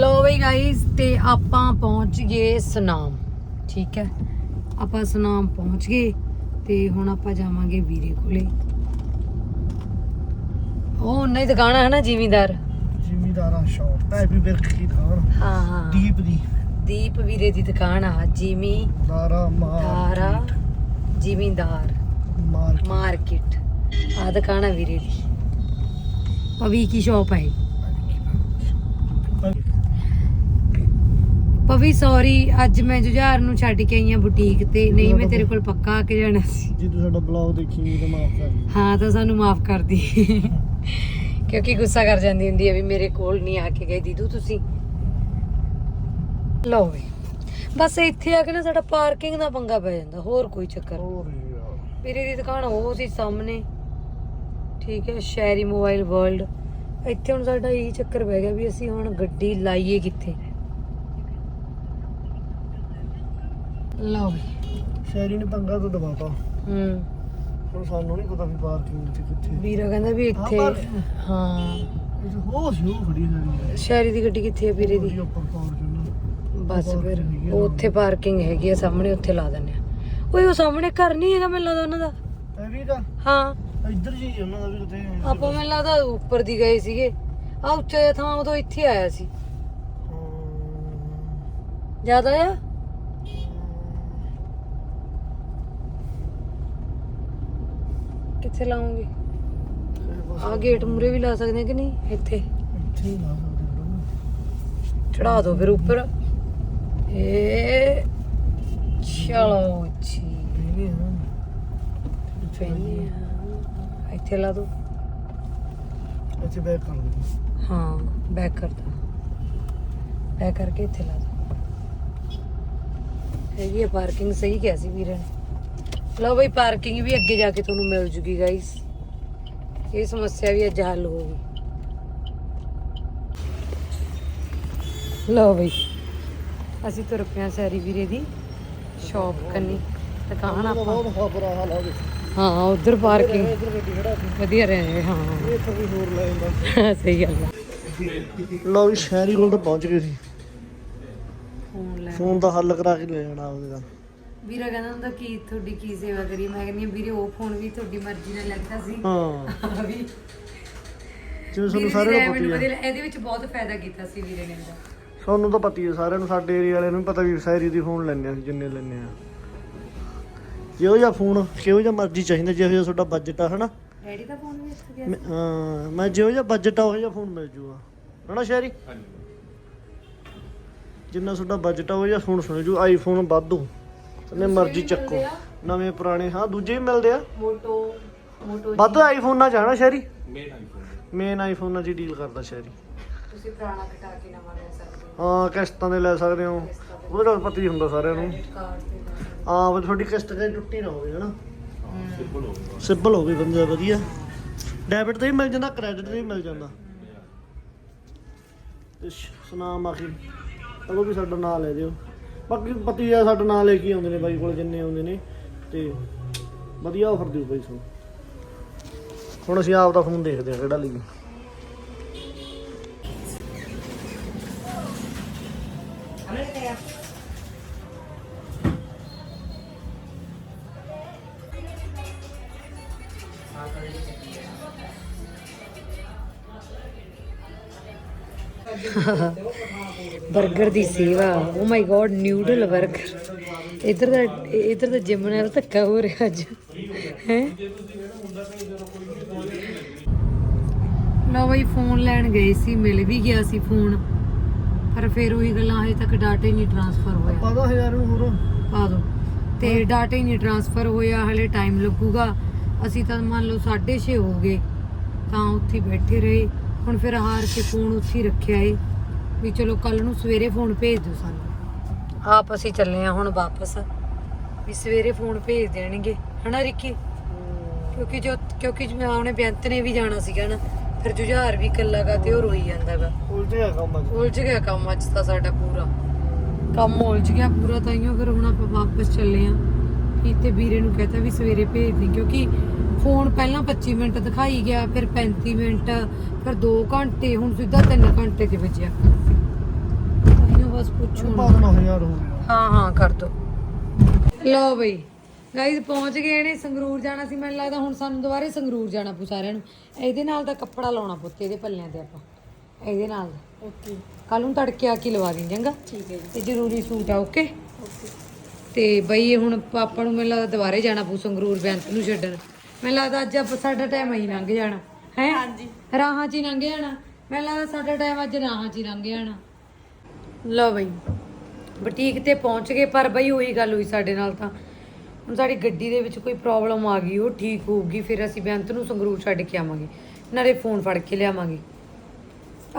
ਲੋ ਬਈ ਗਾਇਸ ਤੇ ਆਪਾਂ ਪਹੁੰਚ ਗਏ ਸੁਨਾਮ ਠੀਕ ਹੈ? ਆਪਾਂ ਸੁਨਾਮ ਪਹੁੰਚ ਗਏ ਤੇ ਹੁਣ ਆਪਾਂ ਜਾਵਾਂਗੇ ਵੀਰੇ ਕੋਲੇ। ਉਹ ਉਹਨਾਂ ਦੀ ਦੁਕਾਨ ਹੈ ਨਾ ਜ਼ਿਮੀਦਾਰ? ਜ਼ਿਮੀਦਾਰਾ ਸ਼ੌਪ ਪੈਪੀ ਬਿਰਖ ਦੀ ਥਾਂ ਹਾਂ ਹਾਂ। ਦੀਪ ਦੀ। ਦੀਪ ਵੀਰੇ ਦੀ ਦੁਕਾਨ ਆ ਜਿਮੀ ਦਾਰਾ ਮਾਰ ਦਾਰਾ ਜ਼ਿਮੀਦਾਰ। ਮਾਰ ਮਾਰਕੀਟ। ਆ ਦੁਕਾਨ ਆ ਵੀਰੇ ਦੀ। ਪਵੀ ਕੀ ਸ਼ਾਪ ਹੈ ਪਵੀ ਸੌਰੀ ਅੱਜ ਮੈਂ ਜੁਝਾਰ ਨੂੰ ਛੱਡ ਕੇ ਆਈ ਆ ਬੁਟੀਕ ਤੇ। ਨਹੀਂ ਮੈਂ ਤੇਰੇ ਕੋਲ ਪੱਕਾ ਆ ਕੇ ਜਾਣਾ ਸੀ। ਜੇ ਤੂੰ ਸਾਡਾ ਬਲੌਗ ਦੇਖੀ ਤਾਂ ਮਾਫ ਕਰ ਦੇ। ਹਾਂ ਤਾਂ ਸਾਨੂੰ ਮਾਫ ਕਰ ਦੀ। ਕਿਉਂਕਿ ਗੁੱਸਾ ਕਰ ਜਾਂਦੀ ਹੁੰਦੀ ਹੈ ਵੀ ਮੇਰੇ ਕੋਲ ਨਹੀਂ ਆ ਕੇ ਗਏ। ਦੀਦੂ ਤੁਸੀਂ? ਲਓ ਵੀ। ਬਸ ਇੱਥੇ ਆ ਕੇ ਨਾ ਸਾਡਾ ਪਾਰਕਿੰਗ ਦਾ ਪੰਗਾ ਪੈ ਜਾਂਦਾ। ਹੋਰ ਕੋਈ ਚੱਕਰ ਨਹੀਂ। ਹੋਰ ਯਾਰ। ਵੀਰੇ ਦੀ ਦੁਕਾਨ ਉਹ ਸੀ ਸਾਹਮਣੇ। ਠੀਕ ਹੈ ਸ਼ੈਰੀ ਮੋਬਾਈਲ ਵਰਲਡ ਇੱਥੇ ਹੁਣ ਸਾਡਾ ਇਹ ਚੱਕਰ ਪੈ ਗਿਆ ਵੀ ਅਸੀਂ ਹੁਣ ਗੱਡੀ ਲਾਈਏ ਕਿੱਥੇ? ਲਓ ਵੀ ਸ਼ਹਿਰੀ ਨੇ ਪੰਗਾ ਤਾਂ ਦਬਾਤਾ ਹੂੰ। ਹੁਣ ਸਾਨੂੰ ਨਹੀਂ ਪਤਾ ਵੀ ਪਾਰਕਿੰਗ ਚ ਕਿੱਥੇ। ਵੀਰਾ ਕਹਿੰਦਾ ਵੀ ਇੱਥੇ ਹਾਂ, parking। ਹਾਂ। ਇਹ ਹੋ ਸੀ ਉਹ ਖੜੀ ਸਾਡੀ ਸ਼ੈਰੀ ਦੀ ਗੱਡੀ ਕਿੱਥੇ ਹੈ ਵੀਰੇ ਦੀ? ਬਸ ਫਿਰ ਉੱਥੇ ਪਾਰਕਿੰਗ ਹੈਗੀ ਆ ਸਾਹਮਣੇ ਉੱਥੇ ਲਾ ਦਿੰਦੇ ਆ। ਓਏ ਉਹ ਸਾਹਮਣੇ ਘਰ ਨਹੀਂ ਹੈਗਾ ਮੈਨੂੰ ਲੱਗਦਾ ਉਹਨਾਂ ਦਾ। ਵੀ ਹਾਂ। ਇੱਧਰ ਜੀ ਉਹਨਾਂ ਦਾ ਵੀ ਕਿਤੇ ਆਪਾਂ ਮੈਨੂੰ ਲੱਗਦਾ ਉੱਪਰ ਦੀ ਗਏ ਸੀਗੇ। ਆ ਉੱਚਾ ਜਿਹਾ ਥਾਂ ਉਦੋਂ ਇੱਥੇ ਆਇਆ ਸੀ। ਜ਼ਿਆਦਾ ਆ ਕਿੱਥੇ ਲਾਉਂਗੇ? ਆ ਗੇਟ ਮੂਰੇ ਵੀ ਲਾ ਸਕਦੇ ਆ ਕਿ ਨਹੀਂ? ਇੱਥੇ। ਇੱਥੇ ਹੀ ਲਾ ਸਕਦੇ ਹਾਂ ਨਾ। ਚੜਾ ਦੋ ਫਿਰ ਉੱਪਰ। ਏ ਚਲੋ ਜੀ। ਪੈਨੇ ਆ ਇੱਥੇ ਲਾ ਦੋ। ਇੱਥੇ ਬੈਕ ਕਰ ਦੇ ਹਾਂ ਬੈਕ ਕਰ ਦੋ। ਬੈਕ ਕਰਕੇ ਇੱਥੇ ਲਾ ਦੋ। ਹੈਗੀ ਹੈ ਪਾਰਕਿੰਗ ਸਹੀ ਕਿਹਾ ਸੀ ਵੀਰੇ ਨੇ। ਲਓ ਬਈ ਪਾਰਕਿੰਗ ਵੀ ਅੱਗੇ ਜਾ ਕੇ ਤੁਹਾਨੂੰ ਮਿਲ ਜੂਗੀ ਗਾਇਸ ਇਹ ਸਮੱਸਿਆ ਵੀ ਅੱਜ ਹੱਲ ਹੋ ਗਈ। ਲਓ ਬਈ ਅਸੀਂ ਤੁਰ ਪਿਆ ਸੈਰੀ ਵੀਰੇ ਦੀ ਸ਼ਾਪ ਕੰਨੀ। ਦੁਕਾਨ ਆਪਾਂ। ਬਹੁਤ ਹਾਂ ਬੁਰਾ ਹਾਲ ਆ ਉਹਦੇ ਹਾਂ ਉਧਰ ਪਾਰਕਿੰਗ ਵਧੀਆ ਰਹੇ ਹਾਂ। ਇਹ ਇੱਥੇ ਵੀ ਹੋਰ ਲੈ ਜਾਂਦਾ ਸਹੀ ਗੱਲ ਆ। ਲਓ ਵੀ ਸ਼ਹਿਰੀ ਕੋਲ ਤਾਂ ਪਹੁੰਚ ਗਏ ਸੀ। ਫੋਨ ਲੈ ਫੋਨ ਦਾ ਹੱਲ ਕਰਾ ਕੇ ਲੈ ਜਾਣਾ ਉਹਦੇ ਦਾ। ਵੀਰਾ ਕਹਿੰਦਾ ਹੁੰਦਾ ਕੀ ਤੁਹਾਡੀ ਕੀ ਸੇਵਾ ਕਰੀ ਮੈਂ ਕਹਿੰਦੀ ਹਾਂ, ਵੀਰੇ ਉਹ ਫੋਨ ਵੀ ਤੁਹਾਡੀ ਮਰਜ਼ੀ ਨਾਲ ਲੈਤਾ ਸੀ। ਹਾਂ। ਵੀ। ਜਿਵੇਂ ਸਾਨੂੰ ਵੀਰੇ ਸਾਰਿਆਂ ਨੇ ਪਤਾ ਹੀ। ਇਹਦੇ ਵਿੱਚ ਬਹੁਤ ਫਾਇਦਾ ਕੀਤਾ ਸੀ ਵੀਰੇ ਨੇ ਮੇਰਾ ਸਾਨੂੰ ਤਾਂ ਪਤਾ ਹੀ ਹੈ ਸਾਰਿਆਂ ਨੂੰ ਸਾਡੇ ਏਰੀਆ ਵਾਲਿਆਂ ਨੂੰ ਪਤਾ ਵੀ ਸ਼ਹਿਰੀ ਦੀ ਫੋਨ ਲੈਣੇ ਆ ਜਿੰਨੇ ਲੈਣੇ ਆ ਜਿਹੋ ਜਿਹਾ ਫੋਨ ਕਿਹੋ ਜਿਹਾ ਮਰਜ਼ੀ ਚਾਹੀਦਾ ਜਿਹੋ ਜਿਹਾ ਤੁਹਾਡਾ ਬਜਟ ਆ ਹਨਾ? ਡੈਡੀ ਦਾ ਫੋਨ ਵੀ ਇੱਥੇ ਗਿਆ ਮੈਂ- ਹਾਂ ਮੈਂ ਜਿਹੋ ਜਿਹਾ ਬਜਟ ਆ ਉਹ ਜਿਹਾ ਫੋਨ ਮਿਲ ਜੂਗਾ। ਹਨਾ ਸ਼ਹਿਰੀ? ਜਿੰਨਾ ਤੁਹਾਡਾ ਬਜਟ ਆ ਉਹ ਜਿਹਾ ਫੋਨ ਮਿਲ ਜੂ ਆਈਫੋਨ ਵਾਧੂ ਜਿੰਨੇ ਮਰਜ਼ੀ ਚੱਕੋ। ਨਵੇਂ ਪੁਰਾਣੇ ਹਾਂ ਦੂਜੇ ਵੀ ਮਿਲਦੇ ਆ। ਮੋਟੋ ਮੋਟੋ ਵੱਧ ਆਈਫੋਨ ਨਾਲ ਜਾਣਾ ਸ਼ਹਿਰੀ? ਮੇਨ ਆਈਫੋਨ ਮੇਨ ਆਈਫੋਨ ਨਾਲ ਜੀ ਡੀਲ ਕਰਦਾ ਸ਼ਹਿਰੀ। ਤੁਸੀਂ ਪੁਰਾਣਾ ਕਟਾ ਕੇ ਨਵਾਂ ਲੈ ਸਕਦੇ ਹਾਂ। ਕਿਸ਼ਤਾਂ ਦੇ ਲੈ ਸਕਦੇ ਹੋ। ਉਹਦਾ ਪਤਾ ਹੀ ਹੁੰਦਾ ਸਾਰਿਆਂ ਨੂੰ। ਹੋ ਕਾਰਡ ਤੇ ਲੈ ਸਕਦੇ ਹਾਂ। ਵੀ ਤੁਹਾਡੀ ਕਿਸ਼ਤ ਕਦੇ ਟੁੱਟੀ ਨਾ ਹੋਵੇ ਹਨਾ? ਸਿੰਪਲ ਹੋਵੇ ਬੰਦੇ ਦਾ ਵਧੀਆ। ਡੈਬਿਟ ਤੇ ਵੀ ਮਿਲ ਜਾਂਦਾ ਕ੍ਰੈਡਿਟ ਤੇ ਵੀ ਮਿਲ ਜਾਂਦਾ। ਸ਼- ਸੁਨਾਮ ਆਖੀ। ਚਲੋ ਵੀ ਸਾਡਾ ਨਾਂ ਲੈ ਦਿਓ। ਬਾਕੀ ਪਤੀ ਆ ਸਾਡਾ ਨਾਂ ਲੈ ਕੇ ਹੀ ਆਉਂਦੇ ਨੇ ਬਾਈ ਕੋਲ ਜਿੰਨੇ ਆਉਂਦੇ ਨੇ। ਤੇ ਵਧੀਆ ਆਫਰ ਦਿਓ ਬਾਈ ਸਾਨੂੰ। ਹੁਣ ਅਸੀਂ ਆਪ ਦਾ ਫੋਨ ਦੇਖਦੇ ਆ ਕਿਹੜਾ ਲਈਏ। ਬਰਗਰ ਦੀ ਸੇਵਾ। ਓ ਮਾਈ ਗॉड ਨਿਊਡਲ 버ਗਰ ਇੱਧਰ ਦਾ ਇੱਧਰ ਦਾ ਜਿਮ ਨਾਲ ਧੱਕਾ ਹੋ ਰਿਹਾ ਅੱਜ। ਹੈ? ਲਓ ਬਈ ਫੋਨ ਲੈਣ ਗਏ ਸੀ ਮਿਲ ਵੀ ਗਿਆ ਸੀ ਫੋਨ ਪਰ ਫਿਰ ਉਹੀ ਗੱਲਾਂ ਹਜੇ ਤੱਕ ਡਾਟਾ ਹੀ ਨਹੀਂ ਟ੍ਰਾਂਸਫਰ ਹੋਇਆ। ਪਤਾ ਹਜ਼ਾਰ ਨੂੰ ਹੋਰ। ਪਾ ਦੋ। ਤੇ ਡਾਟਾ ਹੀ ਨਹੀਂ ਟ੍ਰਾਂਸਫਰ ਹੋਇਆ ਹਲੇ ਟਾਈਮ ਲੱਗੂਗਾ। ਅਸੀਂ ਤਾਂ ਮੰਨ ਲਓ 6:30 ਹੋ ਗਏ। ਤਾਂ ਉੱਥੇ ਬੈਠੇ ਰਹੇ। ਹੁਣ ਫਿਰ ਹਾਰ ਕੇ ਫੋਨ ਉੱਥੇ ਹੀ ਰੱਖਿਆ ਏ। ਵੀ ਚਲੋ ਕੱਲ ਨੂੰ ਸਵੇਰੇ ਫੋਨ ਭੇਜ ਦਿਓ ਸਾਨੂੰ। ਆਪ ਅਸੀਂ ਚੱਲੇ ਆ ਹੁਣ ਵਾਪਸ। ਵੀ ਸਵੇਰੇ ਫੋਨ ਭੇਜ ਦੇਣਗੇ। ਹਨਾ ਰਿੱਕੀ? ਕਿਉਂਕਿ ਜੋ ਕਿਉਂਕਿ ਜਿਵੇਂ ਉਹਨੇ ਬੇਅੰਤ ਨੇ ਵੀ ਜਾਣਾ ਸੀਗਾ ਨਾ ਫਿਰ ਜੁਝਾਰ ਵੀ ਇਕੱਲਾ ਗਾ ਤੇ ਉਹ ਰੋਈ ਜਾਂਦਾਗਾ ਉਲਝਿਆ ਕੰਮ ਅੱਜ। ਉਲਝ ਗਿਆ ਕੰਮ ਅੱਜ ਤਾਂ ਸਾਡਾ ਪੂਰਾ। ਕੰਮ ਉਲਝ ਗਿਆ ਪੂਰਾ ਤਾਈਓ ਫਿਰ ਹੁਣ ਆਪਾਂ ਵਾਪਸ ਚੱਲੇ ਆਂ। ਕੀਤੇ ਵੀਰੇ ਨੂੰ ਕਹਤਾ ਵੀ ਸਵੇਰੇ ਭੇਜ ਦੇ ਕਿਉਂਕਿ ਫੋਨ ਪਹਿਲਾਂ 25 ਮਿੰਟ ਦਿਖਾਈ ਗਿਆ ਫਿਰ 35 ਮਿੰਟ ਫਿਰ 2 ਘੰਟੇ ਹੁਣ ਸਿੱਧਾ 3 ਘੰਟੇ ਤੇ ਵੱਜਿਆ। ਤਾਈਓ ਬਸ ਪੁੱਛੋ ਨਾ। ਹੋ ਗਿਆ। ਹਾਂ ਹਾਂ ਕਰ ਦੋ। ਲਓ ਬਈ ਗਾਈਜ਼ ਪਹੁੰਚ ਗਏ ਨੇ ਸੰਗਰੂਰ ਜਾਣਾ ਸੀ ਮੈਨੂੰ ਲੱਗਦਾ ਹੁਣ ਸਾਨੂੰ ਦੁਬਾਰੇ ਸੰਗਰੂਰ ਜਾਣਾ ਪਊ ਸਾਰਿਆਂ ਨੂੰ। ਇਹਦੇ ਨਾਲ ਦਾ ਕੱਪੜਾ ਲਾਉਣਾ ਪੁੱਤ ਇਹਦੇ ਪੱਲਿਆਂ ਤੇ ਆਪਾਂ। ਇਹਦੇ ਨਾਲ। ਓਕੇ ਕੱਲ ਨੂੰ ਤੜਕੇ ਆ ਕੇ ਲਵਾ ਦੀ ਚੰਗਾ? ਠੀਕ ਹੈ ਜੀ। ਤੇ ਜ਼ਰੂਰੀ ਸੂਟ ਆ ਓਕੇ ਓਕੇ ਤੇ ਬਈ ਇਹ ਹੁਣ ਪਾਪਾ ਨੂੰ ਮੈਨੂੰ ਲੱਗਦਾ ਦੁਬਾਰੇ ਜਾਣਾ ਪਊ ਸੰਗਰੂਰ ਬੈਂਕ ਨੂੰ ਛੱਡਣ। ਮੈਨੂੰ ਲੱਗਦਾ ਅੱਜ ਆਪਾਂ ਸਾਡਾ ਟਾਈਮ ਹੀ ਲੰਘ ਜਾਣਾ। ਹੈ? ਹਾਂਜੀ। ਰਾਹਾਂ 'ਚ ਹੀ ਲੰਘ ਜਾਣਾ। ਮੈਨੂੰ ਲੱਗਦਾ ਸਾਡਾ ਟਾਈਮ ਅੱਜ ਰਾਹਾਂ 'ਚ ਹੀ ਲੰਘ ਜਾਣਾ। ਲਓ ਬਈ ਬੁਟੀਕ ਤੇ ਪਹੁੰਚ ਗਏ ਪਰ ਬਈ ਉਹੀ ਗੱਲ ਹੋਈ ਸਾਡੇ ਨਾਲ ਤਾਂ। ਹੁਣ ਸਾਡੀ ਗੱਡੀ ਦੇ ਵਿੱਚ ਕੋਈ ਪ੍ਰੋਬਲਮ ਆ ਗਈ ਉਹ ਠੀਕ ਹੋਊਗੀ ਫਿਰ ਅਸੀਂ ਬੈਂਤ ਨੂੰ ਸੰਗਰੂਰ ਛੱਡ ਕੇ ਆਵਾਂਗੇ। ਨਾਲੇ ਫੋਨ ਫੜ ਕੇ ਲਿਆਵਾਂਗੇ।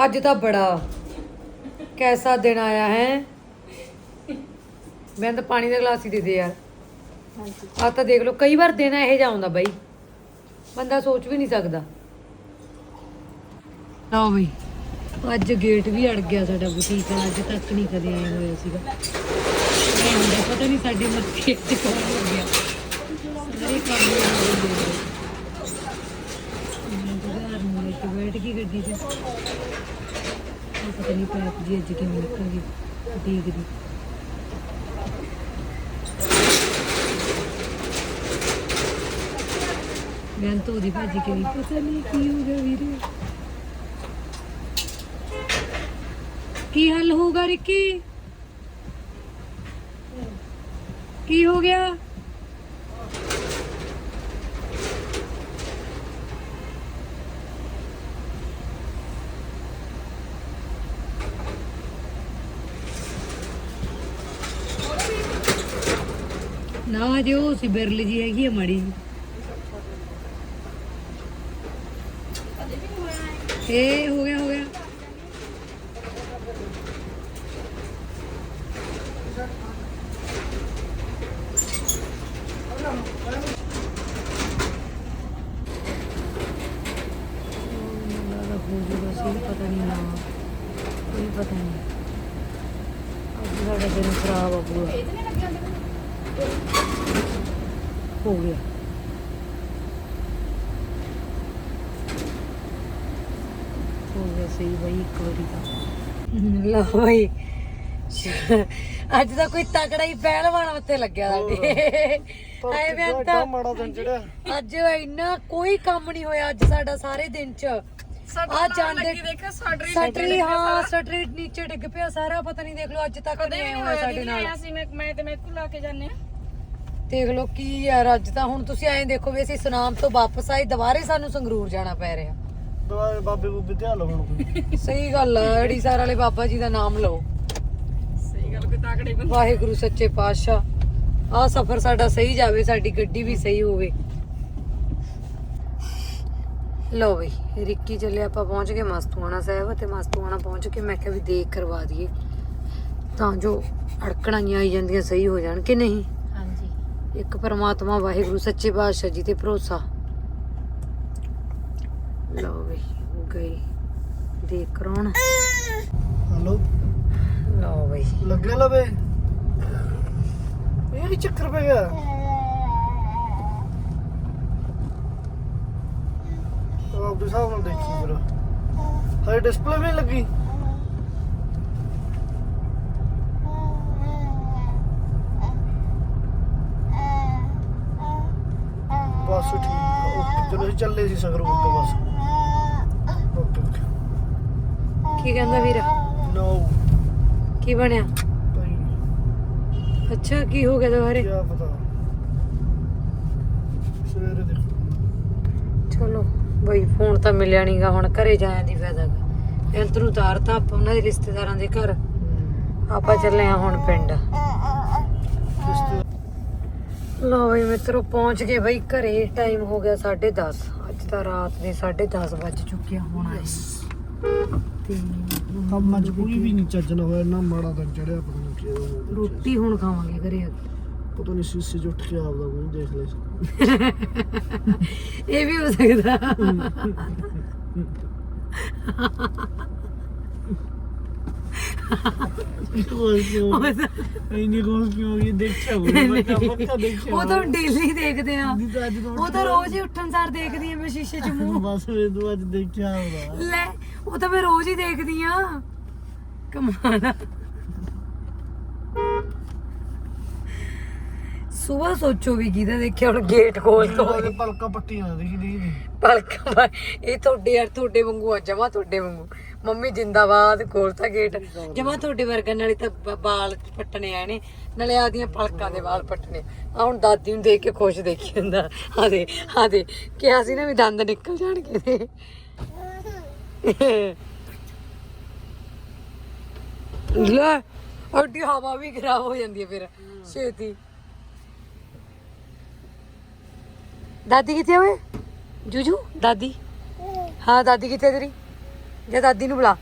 ਅੱਜ ਤਾਂ ਬੜਾ ਕੈਸਾ ਦਿਨ ਆਇਆ ਹੈ? ਬੈਂਤ ਪਾਣੀ ਦਾ ਗਲਾਸ ਹੀ ਦੇ ਦੇ ਯਾਰ। ਹਾਂਜੀ। ਆ ਤਾਂ ਦੇਖ ਲਓ ਕਈ ਵਾਰ ਦਿਨ ਇਹੋ ਜਿਹਾ ਆਉਂਦਾ ਬਈ। ਬੰਦਾ ਸੋਚ ਵੀ ਨਹੀਂ ਸਕਦਾ। ਲਓ ਬਈ। ਅੱਜ ਗੇਟ ਵੀ ਅੜ ਗਿਆ ਸਾਡਾ ਬੁਟੀਕ ਦਾ ਅੱਜ ਤੱਕ ਨਹੀਂ ਕਦੇ ਆਇਆ ਹੋਇਆ ਸੀਗਾ। ਇਹ ਹੁੰਦਾ ਪਤਾ ਨਹੀਂ ਸਾਡੇ ਮੱਥੇ ਤੇ ਕੌਣ ਹੋ ਗਿਆ। ਸਾਰੇ ਕੰਮ ਹੀ ਗਏ। ਤਾਂ ਬੈਠ ਗਈ ਗੱਡੀ ਉਹ ਪਤਾ ਨਹੀਂ ਪੈਪ ਜੀ ਅੱਜ ਕਿਵੇਂ ਬੁਟੀਕ ਦੀ ਮੈਂ ਤਾਂ ਉਹਦੀ ਭਾਜੀ ਕੇ ਪਤਾ ਨਹੀਂ ਕੀ ਹੋ ਗਿਆ ਵੀਰੇ? ਕੀ ਹੱਲ ਹੋਊਗਾ ਰਿੱਕੀ? ਕੀ ਹੋ ਗਿਆ? ਨਾ ਜੋ ਸੀ ਬਿਰਲ ਜੀ ਹੈਗੀ ਆ ਮੜੀ ਜੀ ਇਹ ਹੋ ਗਿਆ ਹੋ ਗਿਆ। ਪਤਾ ਨਹੀਂ ਨਾ ਕੋਈ ਪਤਾ ਨਹੀਂ ਅੱਜ ਸਾਡਾ ਦਿਨ ਖਰਾਬ ਆ ਪੂਰਾ ਹੋ ਗਿਆ। ਗਿਆ ਸਹੀ ਬਈ ਇੱਕ ਵਾਰੀ ਤਾਂ। ਲਓ ਬਈ। ਅੱਜ ਤਾਂ ਕੋਈ ਤਕੜਾ ਹੀ ਪਹਿਲਵਾਨ ਉੱਤੇ ਲੱਗਿਆ ਸਾਡੇ ਐ ਤਾਂ ਮਾੜਾ ਦਿਨ ਚੜਿਆ। ਅੱਜ ਇੰਨਾ ਕੋਈ ਕੰਮ ਨਹੀਂ ਹੋਇਆ ਅੱਜ ਸਾਡਾ ਸਾਰੇ ਦਿਨ ਚ। ਆ ਜਾਂਦੇ ਦੇਖੋ ਸਾਡੀ ਸਟਰੀ ਹਾਂ ਸਟਰੀ ਨੀਚੇ ਡਿੱਗ ਪਿਆ ਸਾਰਾ ਪਤਾ ਨਹੀਂ ਦੇਖ ਲਓ ਅੱਜ ਤੱਕ ਨਹੀਂ ਵੀ ਹੋਇਆ ਸਾਡੇ ਨਾਲ। ਅਸੀਂ ਮੈਂ ਮੈਂ ਤੇ ਮੈਂ ਲਾ ਕੇ ਜਾਂਦੇ ਆ ਦੇਖ ਲਓ ਕੀ ਯਾਰ ਅੱਜ ਤਾਂ ਹੁਣ ਤੁਸੀਂ ਐਂ ਦੇਖੋ ਵੀ ਅਸੀਂ ਸੁਨਾਮ ਤੋਂ ਵਾਪਸ ਆਏ ਦੁਬਾਰੇ ਸਾਨੂੰ ਸੰਗਰੂਰ ਜਾਣਾ ਪੈ ਰਿਹਾ। ਦਵਾਈ ਬਾਬੇ ਬੂਬੇ ਧਿਆਨ ਲਓ ਹੁਣ ਕੋਈ ਸਹੀ ਗੱਲ ਹੈ ਅੜੀਸਰ ਵਾਲੇ ਬਾਬਾ ਜੀ ਦਾ ਨਾਮ ਲਓ। ਸਹੀ ਗੱਲ ਕੋਈ ਤਾਕੜੇ ਬੰਦੇ। ਵਾਹਿਗੁਰੂ ਸੱਚੇ ਪਾਤਸ਼ਾਹ। ਆ ਸਫ਼ਰ ਸਾਡਾ ਸਹੀ ਜਾਵੇ ਸਾਡੀ ਗੱਡੀ ਵੀ ਸਹੀ ਹੋਵੇ। ਲੋ ਬਈ ਰਿੱਕੀ ਚੱਲੇ ਆਪਾਂ ਪਹੁੰਚ ਗਏ ਮਸਤੂਆਣਾ ਸਾਹਿਬ ਤੇ ਮਸਤੂਆਣਾ ਪਹੁੰਚ ਕੇ ਮੈਂ ਕਿਹਾ ਵੀ ਦੇਖ ਕਰਵਾ ਦਈਏ। ਤਾਂ ਜੋ ਅੜਕਣਾਂ ਆਈ ਜਾਂਦੀਆਂ ਸਹੀ ਹੋ ਜਾਣ ਕਿ ਨਹੀਂ? ਹਾਂਜੀ। ਇੱਕ ਪਰਮਾਤਮਾ ਵਾਹਿਗੁਰੂ ਸੱਚੇ ਪਾਤਸ਼ਾਹ ਜੀ ਤੇ ਭਰੋਸਾ। ਲਓ ਗਈ ਦੇਖ ਕਰਾਉਣ ਹਲੋ ਲਓ ਬਈ ਲੱਗੇ ਲਵੇ ਇਹ ਕੀ ਚੱਕਰ ਪੈ ਗਿਆ ਉਹ ਆਪਦੇ ਹਿਸਾਬ ਨਾਲ ਦੇਖੀ ਫਿਰ ਹਰੇ ਡਿਸਪਲੇ ਵੀ ਨੀ ਲੱਗੀ ਬਸ ਠੀਕ ਓਕੇ ਚਲੋ ਅਸੀਂ ਚੱਲੇ ਸੀ ਸੰਗਰੂਰ ਤੋਂ ਬਸ ਓਕੇ ਓਕੇ ਕੀ ਕਹਿੰਦਾ ਵੀਰ? ਨੋ ਕੀ ਬਣਿਆ? ਅੱਛਾ ਕੀ ਹੋ ਗਿਆ ਦੁਬਾਰੇ? ਕੀ ਪਤਾ? ਸਵੇਰੇ ਚਲੋ ਬਈ ਫੋਨ ਤਾਂ ਮਿਲਿਆ ਨਹੀਂਗਾ ਹੁਣ ਘਰੇ ਜਾਣ ਦੀ ਫਾਇਦਾ ਗਾ। ਇੰਤ ਨੂੰ ਤਾਰਤਾ ਆਪਾਂ ਉਹਨਾਂ ਦੇ ਰਿਸ਼ਤੇਦਾਰਾਂ ਦੇ ਘਰ। ਆਪਾਂ ਚੱਲੇ ਆ ਹੁਣ ਪਿੰਡ। ਲੋ ਬਈ ਮਿੱਤਰੋ ਪਹੁੰਚ ਗਏ ਬਈ ਘਰੇ। ਟਾਈਮ ਹੋ ਗਿਆ 10:30 ਅੱਜ ਤਾਂ ਰਾਤ ਦੇ 10:30 ਵੱਜ ਚੁੱਕਿਆ ਹੋਣਾ ਹੈ ਤੇ ਕੰਮ ਕੋਈ ਵੀ ਨਹੀਂ ਚੱਜਣਾ ਹੋਇਆ ਇੰਨਾ ਮਾੜਾ ਦਿਨ ਚੜਿਆ ਪਤਾ ਨਹੀਂ ਕਿਹਦਾ। ਰੋਟੀ ਹੁਣ ਖਾਵਾਂਗੇ ਘਰੇ ਆ ਕੇ। ਪਤਾ ਨਹੀਂ ਸੀਸੇ ਉੱਠ ਕੇ ਆਪਦਾ ਕੋਈ ਦੇਖ ਲੈ। ਇਹ ਵੀ ਹੋ ਸਕਦਾ। ਕੋਲ ਕਿਉਂ? ਇੰਨੀ ਕੋਲ ਕਿਉਂ ਇਹ ਦੇਖਿਆ ਹੋਊ ਮੈਂ ਤਾਂ ਪੱਕਾ ਦੇਖਿਆ ਉਹ ਤਾਂ ਡੇਲੀ ਦੇਖਦੇ ਆ। ਨਹੀਂ ਤਾਂ ਅੱਜ ਤੋਂ ਉਹ ਤਾਂ ਰੋਜ਼ ਹੀ ਉੱਠਣ ਸਾਰ ਦੇਖਦੀ ਆ ਮੈਂ ਸ਼ੀਸ਼ੇ 'ਚ ਮੂੰਹ। ਬਸ ਵੇ ਤੂੰ ਅੱਜ ਦੇਖਿਆ ਹੋਣਾ ਲੈ ਉਹ ਤਾਂ ਮੈਂ ਰੋਜ਼ ਹੀ ਦੇਖਦੀ ਆ। ਕਮਾਲ ਆ। ਸਵੇਰ ਸੋਚੋ ਵੀ ਕਿਹਦਾ ਦੇਖਿਆ ਹੁਣ ਗੇਟ ਖੋਲ ਤੋਂ ਪਲਕਾਂ ਪੱਟੀਆਂ ਦੇਖੀ ਦੀ ਪਲਕਾਂ ਇਹ ਤੁਹਾਡੇ ਯਾਰ ਤੁਹਾਡੇ ਵਾਂਗੂ ਆ ਜਮਾ ਤੁਹਾਡੇ ਵਾਂਗੂ। ਮੰਮੀ ਜਿੰਦਾਬਾਦ ਖੋਲਤਾ ਗੇਟ ਜਮਾ ਤੁਹਾਡੇ ਵਰਗਾ ਨਾਲੇ ਤਾਂ ਵਾਲ ਪੱਟਣੇ ਆਏ ਨੇ ਨਾਲੇ ਆਦੀਆਂ ਪਲਕਾਂ ਦੇ ਵਾਲ ਪੱਟਣੇ ਆ। ਹੁਣ ਦਾਦੀ ਨੂੰ ਦੇਖ ਕੇ ਖੁਸ਼ ਦੇਖੀ ਜਾਂਦਾ। ਆ ਦੇ ਆ ਦੇ। ਕਿਹਾ ਸੀ ਨਾ ਵੀ ਦੰਦ ਨਿਕਲ ਜਾਣਗੇ ਲੈ, ਅੱਡੀ ਹਵਾ ਵੀ ਖਰਾਬ ਹੋ ਜਾਂਦੀ ਹੈ ਫਿਰ, ਛੇਤੀ। ਦਾਦੀ ਕਿੱਥੇ ਹੋਏ ਜੂਜੂ, ਦਾਦੀ? ਹਾਂ, ਦਾਦੀ ਕਿੱਥੇ ਤੇਰੀ? ਜਾ ਦਾਦੀ ਨੂੰ ਬੁਲਾ।